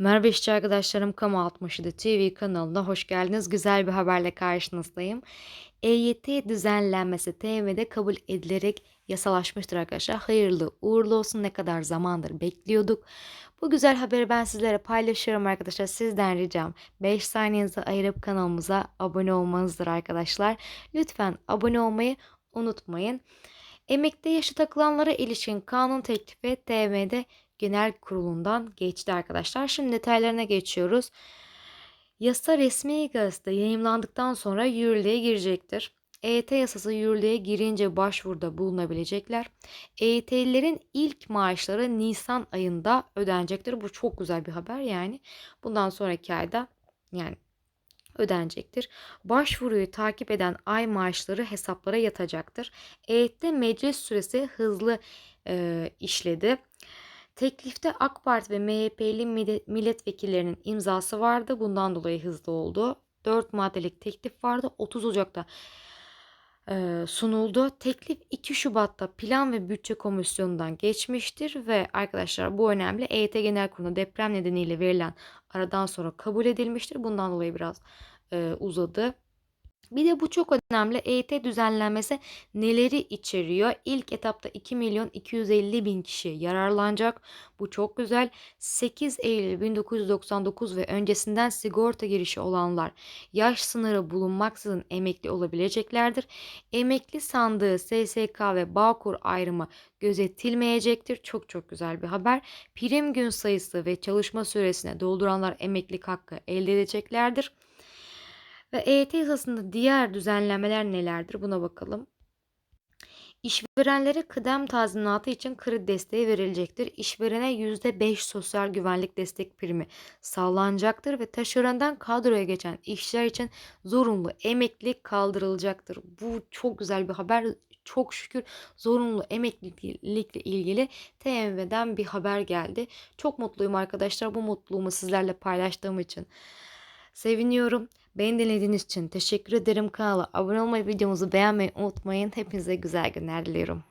Merhaba işçi arkadaşlarım Kamu 67 TV kanalına hoş geldiniz. Güzel bir haberle karşınızdayım. EYT düzenlenmesi TM'de kabul edilerek yasalaşmıştır arkadaşlar. Hayırlı uğurlu olsun ne kadar zamandır bekliyorduk. Bu güzel haberi ben sizlere paylaşıyorum arkadaşlar. Sizden ricam 5 saniyenizi ayırıp kanalımıza abone olmanızdır arkadaşlar. Lütfen abone olmayı unutmayın. Emekli yaşı takılanlara ilişkin kanun teklifi TM'de Genel Kurulu'ndan geçti arkadaşlar. Şimdi detaylarına geçiyoruz. Yasa resmi gazete yayımlandıktan sonra yürürlüğe girecektir. EYT yasası yürürlüğe girince başvuruda bulunabilecekler. EYT'lilerin ilk maaşları Nisan ayında ödenecektir. Bu çok güzel bir haber yani. Bundan sonraki ayda yani ödenecektir. Başvuruyu takip eden ay maaşları hesaplara yatacaktır. EYT meclis süresi hızlı e, işledi. Teklifte AK Parti ve MHP'li milletvekillerinin imzası vardı. Bundan dolayı hızlı oldu. 4 maddelik teklif vardı. 30 Ocak'ta sunuldu. Teklif 2 Şubat'ta Plan ve Bütçe Komisyonu'ndan geçmiştir ve arkadaşlar bu önemli. EYT Genel Kurulu'na deprem nedeniyle verilen aradan sonra kabul edilmiştir. Bundan dolayı biraz e, uzadı. Bir de bu çok önemli. EYT düzenlenmesi neleri içeriyor? İlk etapta 2 milyon 250 bin kişi yararlanacak. Bu çok güzel. 8 Eylül 1999 ve öncesinden sigorta girişi olanlar yaş sınırı bulunmaksızın emekli olabileceklerdir. Emekli sandığı SSK ve Bağkur ayrımı gözetilmeyecektir. Çok çok güzel bir haber. Prim gün sayısı ve çalışma süresine dolduranlar emeklilik hakkı elde edeceklerdir. Ve EYT yasasında diğer düzenlemeler nelerdir buna bakalım. İşverenlere kıdem tazminatı için kredi desteği verilecektir. İşverene %5 sosyal güvenlik destek primi sağlanacaktır ve taşerondan kadroya geçen işçiler için zorunlu emeklilik kaldırılacaktır. Bu çok güzel bir haber. Çok şükür zorunlu emeklilikle ilgili TMV'den bir haber geldi. Çok mutluyum arkadaşlar. Bu mutluluğumu sizlerle paylaştığım için. Seviniyorum. Beni dinlediğiniz için teşekkür ederim. Kanala abone olmayı, videomuzu beğenmeyi unutmayın. Hepinize güzel günler diliyorum.